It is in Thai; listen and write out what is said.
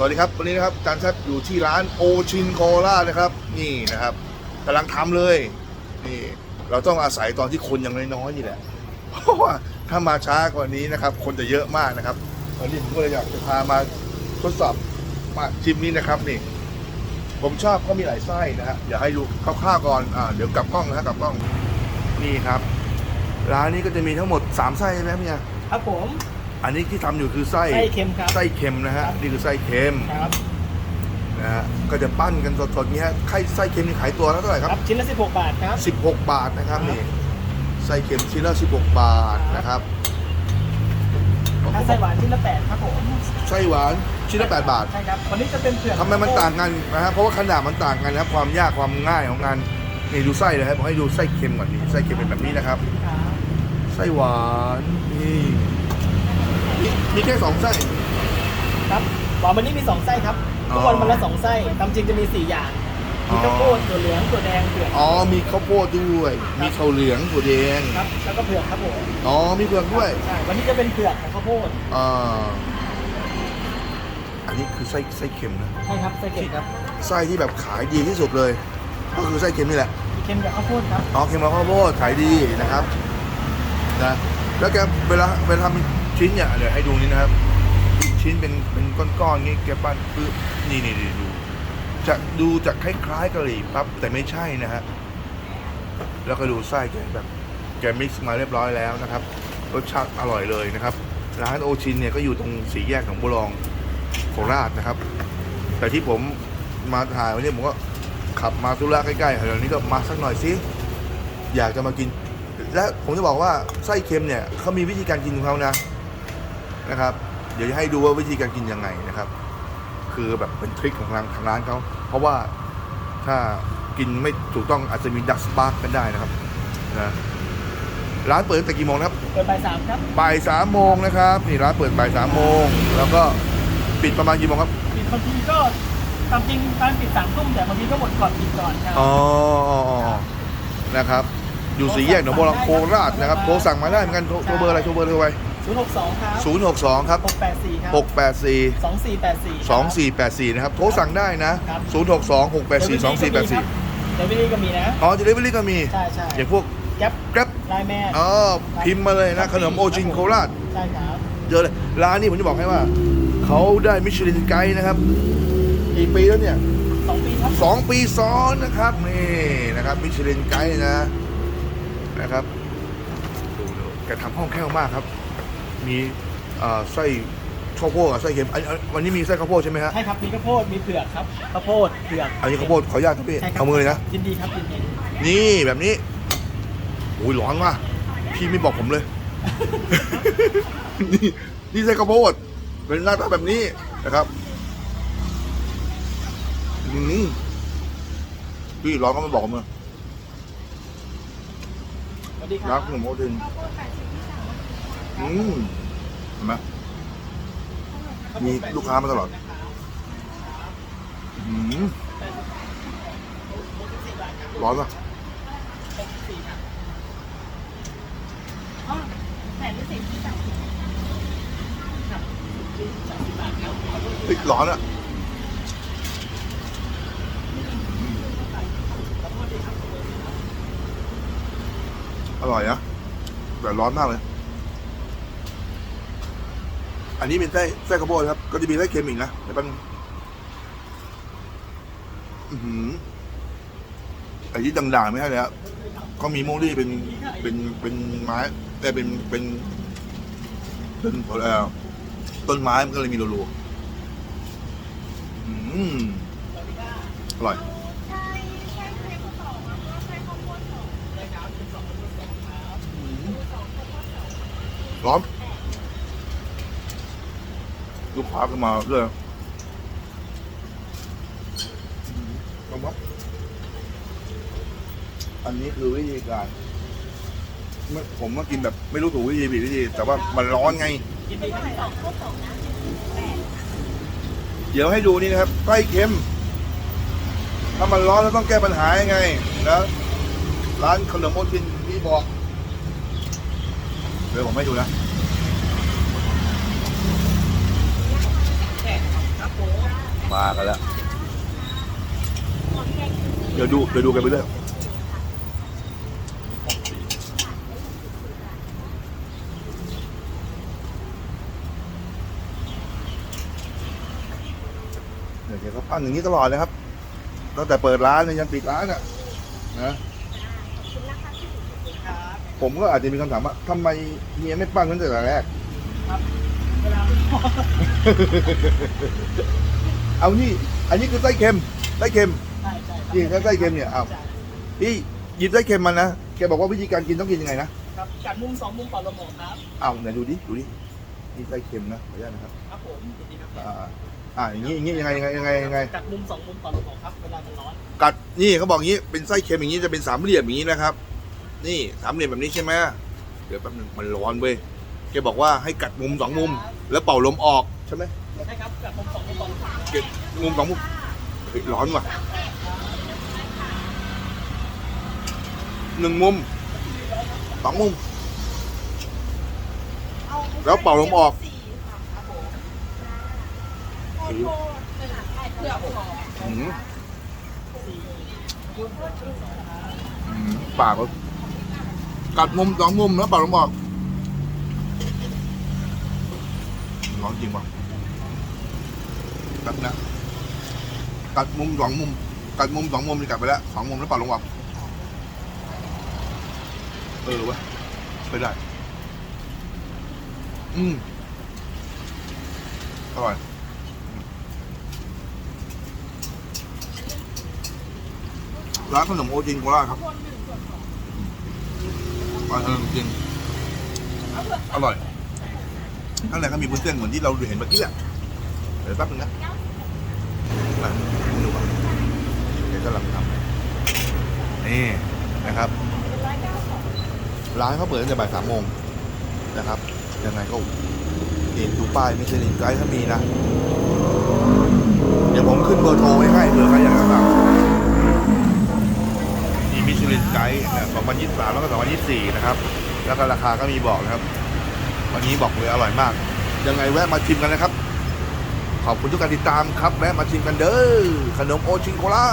สวัสดีครับวันนี้นะครับจานแซบอยู่ที่ร้านโอชินโคราชนะครับ นี่นะครับกำลังทำเลย นี่ เราต้องอาศัยตอนที่คนยังน้อยๆนี่แหละเพราะว่าถ้ามาช้ากว่านี้นะครับ คนจะเยอะมากนะครับวันนี้ผมก็เลยอยากจะพามาทดสอบมาชิมนี้นะครับนี่ ผมชอบเขามีหลายไส้นะฮะอยากให้ดูคร่าวๆก่อนอ่าเดี๋ยวกลับกล้องนะฮะกลับกล้องนี่ครับ ร้านนี้ก็จะมีทั้งหมดสามไส้ใช่ไหมพี่ยครับผม อันนี้ที่ทำอยู่คือไส้ไส้เค็มครับไส้เค็มนะฮะครับนี่คือไส้เค็มครับนะฮะก็จะปั้นกันสดๆเนี้ยไข่ไส้เค็มนี่ขายตัวละเท่าไหร่คครัรับชิ้นละ16 บาทครับบ16 บาทนะครับครับนี่ไส้เค็มชิ้นละ16 บาทครับนะครับถ้าไส้หวานชิ้นละ8ครับผมไส้หวานชิ้นละ8บาทใช่ครับวันนี้จะเป็นเผือกทำไมมันต่างกันนะฮะเพราะว่าขนาดมันต่างกันนะครับความยากความง่ายของงานนี่ดูไส้เลยครับผมให้ดูไส้เค็มก่อนนี่ไส้เค็มเป็นแบบนี้นะครับครับไส้หวานนี่ มีมีแค่สองไส้ครับหวานวันนี้มี2ไส้ครับอ๋อทุกวันวันละ2ไส้ตามจริงจะมี4อย่างอ๋อมีข้าวโพดถั่วเหลืองถั่วแดงเผือกอ๋อมีข้าวโพดด้วย มีข้าวเหลืองถั่วแดงครับแล้วก็เผือกครับผมอ๋อมีเผือกด้วยใช่วันนี้จะเป็นเผือกกับข้าวโพดอ่าอันนี้คือไส้ไส้เค็มนะใช่ครับไส้เค็มครับไส้ที่แบบขายดีที่สุดเลย ก็คือไส้เค็มนี่แหละมีเค็มกับข้าวโพดครับอ๋อเค็มกับข้าวโพดขายดีนะครับนะแล้วแกเวลาเวลาทำ ชิ้นเนี่ยเดี๋ยวให้ดูนี่นะครับ ชิ้นเป็นเป็นก้อนๆงี้แกปั้นปึ๊บนี่นี่นี่ดูจะดูจะคล้ายๆกะหรี่ปั๊บแต่ไม่ใช่นะฮะแล้วก็ดูไส้แกแบบแกมิกซ์มาเรียบร้อยแล้วนะครับรสชาติอร่อยเลยนะครับ ร้านโอชินเนี่ยก็อยู่ตรงสี่แยกของบุรองโคราชนะครับ แต่ที่ผมมาถ่ายวันนี้ผมก็ขับมาธุระใกล้ๆแถวนี้ก็มาสักหน่อยสิอยากจะมากิน และผมจะบอกว่าไส้เค็มเนี่ยเขามีวิธีการกินของเขานะ นะครับ เดี๋ยวจะให้ดูว่าวิธีการกินยังไงนะครับ คือแบบเป็นทริคของทางทางร้านเขาเพราะว่าถ้ากินไม่ถูกต้องอาจจะมีดักสปาร์กกันได้นะครับนะร้านเปิดตั้งแต่กี่โมงนะครับเปิดบ่ายสามครับบ่ายสามโมงนะครับนี่ร้านเปิดบ่ายสามโมงแล้วก็ปิดประมาณกี่โมงครับปิดบางทีก็ตามจริงการปิดสามทุ่มแต่บางทีก็หมดก่อนปิดก่อนครับอ๋ออ๋ออ๋อนะครับ อยู่สี่แยกหนองบัวลำโคราชนะครับโทรสั่งมาได้เหมือนกันโทรโทรเบอร์อะไรโทรเบอร์โทรไป ศูนย์หกสองครับศูนย์หกสองครับหกแปดสี่ครับหกแปดสี่สองสี่แปดสี่สองสี่แปดสี่นะครับ โทรสั่งได้นะศูนย์หกสองหกแปดสี่สองสี่แปดสี่เดลิเวอรี่ก็มีนะ อ๋อเดลิเวอรี่ก็มี ใช่ใช่อย่างพวกแก๊ป Grab ไลน์แมนอ๋อพิมพ์มาเลยนะ ขนมโอจินโคราช ใช่ครับเยอะเลย ร้านนี้ผมจะบอกให้ว่า เขาได้มิชลินไกด์นะครับกี่ปีแล้วเนี่ยสองปีครับ สองปีซ้อนนะครับนี่นะครับมิชลินไกด์นะนะครับดูดูแกทำห้องแคล่วมากครับ มีเอ่อไส้ข้าวโพดกับไส้เค็มอันอันวันนี้มีไส้ข้าวโพดใช่ไหมฮะใช่ครับ มีข้าวโพด มีเผือกครับ ข้าวโพด เผือกอันนี้ข้าวโพดขออนุญาตครับพี่ใช่ครับเอามือเลยนะยินดีครับยินดี นี่แบบนี้โอ้ยร้อนว่ะพี่ไม่บอกผมเลย นี่นี่ไส้ข้าวโพดเป็นหน้าตาแบบนี้นะครับนี่พี่ร้อนก็ไม่บอกผมเลยสวัสดีครัรักบ หนุ่มโอทิน อืมเห็นไหมมีลูกค้ามาตลอดอืมร้อนป่ะเฮ้ยร้อนอะอร่อยนะแต่ร้อนมากเลย อันนี้เป็นไส้ไส้ข้าวโพดครับ ก็จะมีไส้เค็มอีกนะเดี๋ยวแป๊บนึงอื้อหือไอ้ที่ด่างๆไม่ใช่เลยครับเขามีโมลี่เป็นเป็นเป็นไม้แต่เป็นเป็นเป็นผลเอ่อต้นไม้มันก็เลยมีรูๆอืมอร่อยร้อน ลูกค้าก็มาเรื่อยลองครับอันนี้คือวิธีการไม่ผมมากินแบบไม่รู้ถูกวิธีผิดวิธี แต่ว่ามันร้อนไงยินดีครับเดี๋ยวให้ดูนี่นะครับไส้เค็ม ถ้ามันร้อนแล้วต้องแก้ปัญหายังไงนะร้านขนมโอทินที่บอก เดี๋ยวผมให้ดูนะ มากันแล้ว เดี๋ยวดูเดี๋ยวดูกันไปเรื่อยเดี๋ยวแกก็ปั้นอย่างนี้ตลอดเลยครับตั้งแต่เปิดร้านเลยยันปิดร้านอะนะผมก็อาจจะมีคำถามว่าทำไมเฮียไม่ปั้นตั้งแต่แรกครับเวลาไม่พอ เอานี่ อันนี้คือไส้เค็มไส้เค็มใช่ใช่ครับนี่ถ้าไส้เค็มเนี่ยเอาใช่พี่หยิบไส้เค็มมันนะแกบอกว่าวิธีการกินต้องกินยังไงนะครับกัดมุมสองมุมต่อลมหมกครับเอาไหนดูดิดูดินี่ไส้เค็มนะขออนุญาตนะครับครับผมยินดีครับอ่าอ่าอย่างนี้อย่างนี้ยังไงยังไงยังไงยังไงกัดมุมสองมุมต่อลมหมกครับเวลามันร้อนกัดนี่เขาบอกงี้เป็นไส้เค็มอย่างนี้จะเป็นสามเหลี่ยมอย่างนี้นะครับ นี่สามเหลี่ยมแบบนี้ใช่ไหมเดี๋ยวแป๊บนึงมันร้อนเว้ยแกบอกว่าให้กัดมุมสองมุม แล้วเป่าลมออกใช่ไหม ใช่ครับกัดมุมสองมุมต่อลมมกเก็บมุมสองมุมเฮ้ยร้อนว่ะหนึ่งมุมสองมุม แล้วเป่าลมออกอืมอืมปากกัดมุมสองมุมแล้วเป่าลมออกร้อนจริงป่ะ กัดนะกัดมุมสองมุม กัดมุมสองมุมนี่กัดไปแล้วสองมุมแล้วเป่าลมออกเออวะไปได้ อืมอร่อยร้านขนมโอจินโคราชครับอร่อยจริงอร่อยข้างในก็มีบุ้นเส้นเหมือนที่เราเห็นเมื่อกี้แหละ ดี๋ยวแป๊บนึงนะมาดูก่อนเดี๋ยวกำลังทำนี่นะครับร้านเขาเปิดตั้งแต่บ่ายสามโมงนะครับยังไงก็นี่ดูป้ายมิชลินไกด์ถ้ามีนะ เดี๋ยวผมขึ้นเบอร์โทรไว้ให้เผื่อใครอยากจะสั่งมีมิชลินไกด์นะ2023แล้วก็2024นะครับ แล้วก็ราคาก็มีบอกนะครับ วันนี้บอกเลยอร่อยมาก ยังไงแวะมาชิมกันนะครับ ขอบคุณทุกการติดตามครับแวะมาชิมกันเด้อขนมโอชิงโคลา